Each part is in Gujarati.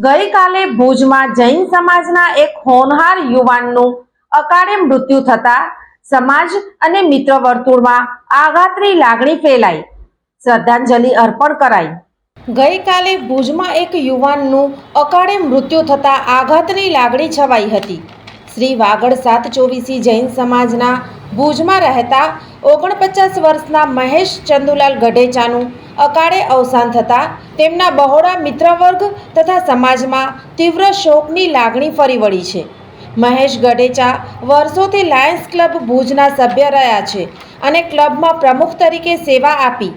ગઈકાલે ભુજમાં જૈન સમાજના એક હોનહાર યુવાનનું અકાળે મૃત્યુ થતા સમાજ અને મિત્ર વર્તુળમાં આઘાતની લાગણી ફેલાઈ. શ્રદ્ધાંજલિ અર્પણ કરાઈ. ગઈકાલે ભુજમાં એક યુવાનનું અકાળે મૃત્યુ થતા આઘાતની લાગણી છવાઈ હતી. શ્રી વાગડ સાત ચોવીસી જૈન સમાજના ભુજમાં રહેતા ઓગણપચાસ વર્ષના મહેશ ચંદુલાલ ગઢેચાનું અકાળે અવસાન થતાં તેમના બહોળા મિત્રવર્ગ તથા સમાજમાં તીવ્ર શોકની લાગણી ફરી વળી છે. મહેશ ગઢેચા વર્ષોથી લાયન્સ ક્લબ ભુજના સભ્ય રહ્યા છે અને ક્લબમાં પ્રમુખ તરીકે સેવા આપી.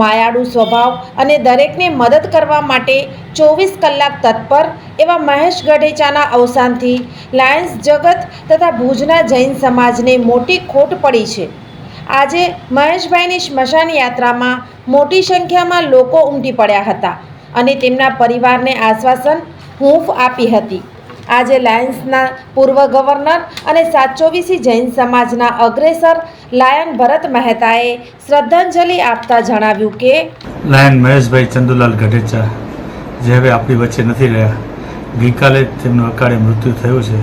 માયાળુ સ્વભાવ અને દરેકને મદદ કરવા માટે ચોવીસ કલાક તત્પર એવા મહેશ ગઢેચાના અવસાનથી લાયન્સ જગત તથા ભુજના જૈન સમાજને મોટી ખોટ પડી છે. આજે મહેશભાઈની સ્મશાન યાત્રામાં મોટી સંખ્યામાં લોકો ઉમટી પડ્યા હતા અને તેમના પરિવારને આશ્વાસન હૂંફ આપી હતી. આજે લાયન્સના પૂર્વ ગવર્નર અને સાતચોવીસી જૈન સમાજના અગ્રેસર લાયન ભરત મહેતાએ શ્રદ્ધાંજલિ આપતા જણાવ્યું કે, લાયન મહેશભાઈ ચંદુલાલ ગઢેચા, જે હવે આપણી વચ્ચે નથી રહ્યા, ગઈકાલે તેમનું અકાળે મૃત્યુ થયું છે.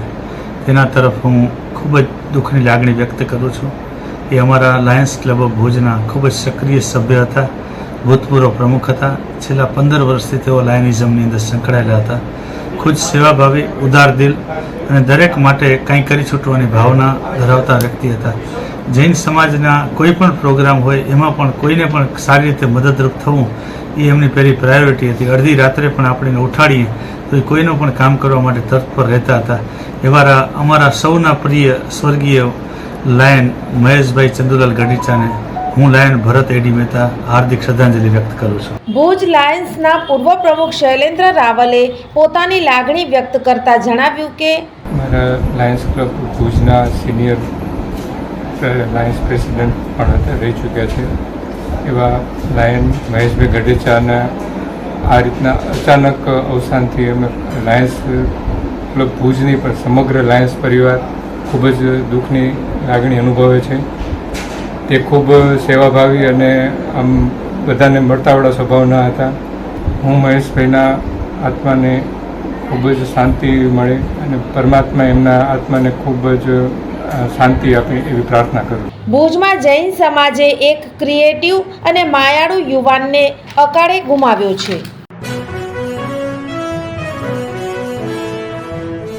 તેના તરફ હું ખૂબ જ દુઃખની લાગણી વ્યક્ત કરું છું. એ અમારા લાયન્સ ક્લબ ઓફ ભુજના ખૂબ જ સક્રિય સભ્ય હતા, ભૂતપૂર્વ પ્રમુખ હતા. છેલ્લા પંદર વર્ષથી તેઓ લાયનિઝમની અંદર સંકળાયેલા હતા. ખુદ સેવાભાવી, ઉદાર દિલ અને દરેક માટે કંઈ કરી છૂટવાની ભાવના ધરાવતા વ્યક્તિ હતા. જૈન સમાજના કોઈ પણ પ્રોગ્રામ હોય, એમાં પણ કોઈને પણ સારી રીતે મદદરૂપ થવું, એ એમની પહેલી પ્રાયોરિટી હતી. અડધી રાત્રે પણ આપણે ઉઠાડીએ તો એ કોઈનું પણ કામ કરવા માટે તત્પર રહેતા હતા. એવા અમારા સૌના પ્રિય સ્વર્ગીય લાયન મહેશભાઈ ચંદુલાલ ગઢીચાને હું લાયન ભરત એડી મહેતા હાર્દિક શ્રદ્ધાંજલિ વ્યક્ત કરું છું. ભુજ લાયન્સના પૂર્વ પ્રમુખ શૈલેન્દ્ર રાવલે પોતાની લાગણી વ્યક્ત કરતા જણાવ્યું કે મારા લાયન્સ ક્લબ ભુજના સિનિયર લાયન્સ પ્રેસિડેન્ટ પણ હતા રહી ચૂક્યા છે. એવા લાયન મહેશભાઈ ગઢેચાના આ રીતના અચાનક અવસાનથી અમે લાયન્સ ક્લબ ભુજની પણ સમગ્ર લાયન્સ પરિવાર ખૂબ જ દુઃખની લાગણી અનુભવે છે. તે ખૂબ સેવાભાવી અને આમ બધાને મળતાવડા સ્વભાવના હતા. હું મહેશભાઈના આત્માને ખૂબ જ શાંતિ મળે અને પરમાત્મા એમના આત્માને ખૂબ જ શાંતિ આપે એવી પ્રાર્થના કરું. ભુજમાં જૈન સમાજે એક ક્રિએટિવ અને માયાળુ યુવાનને અકાળે ગુમાવ્યો છે.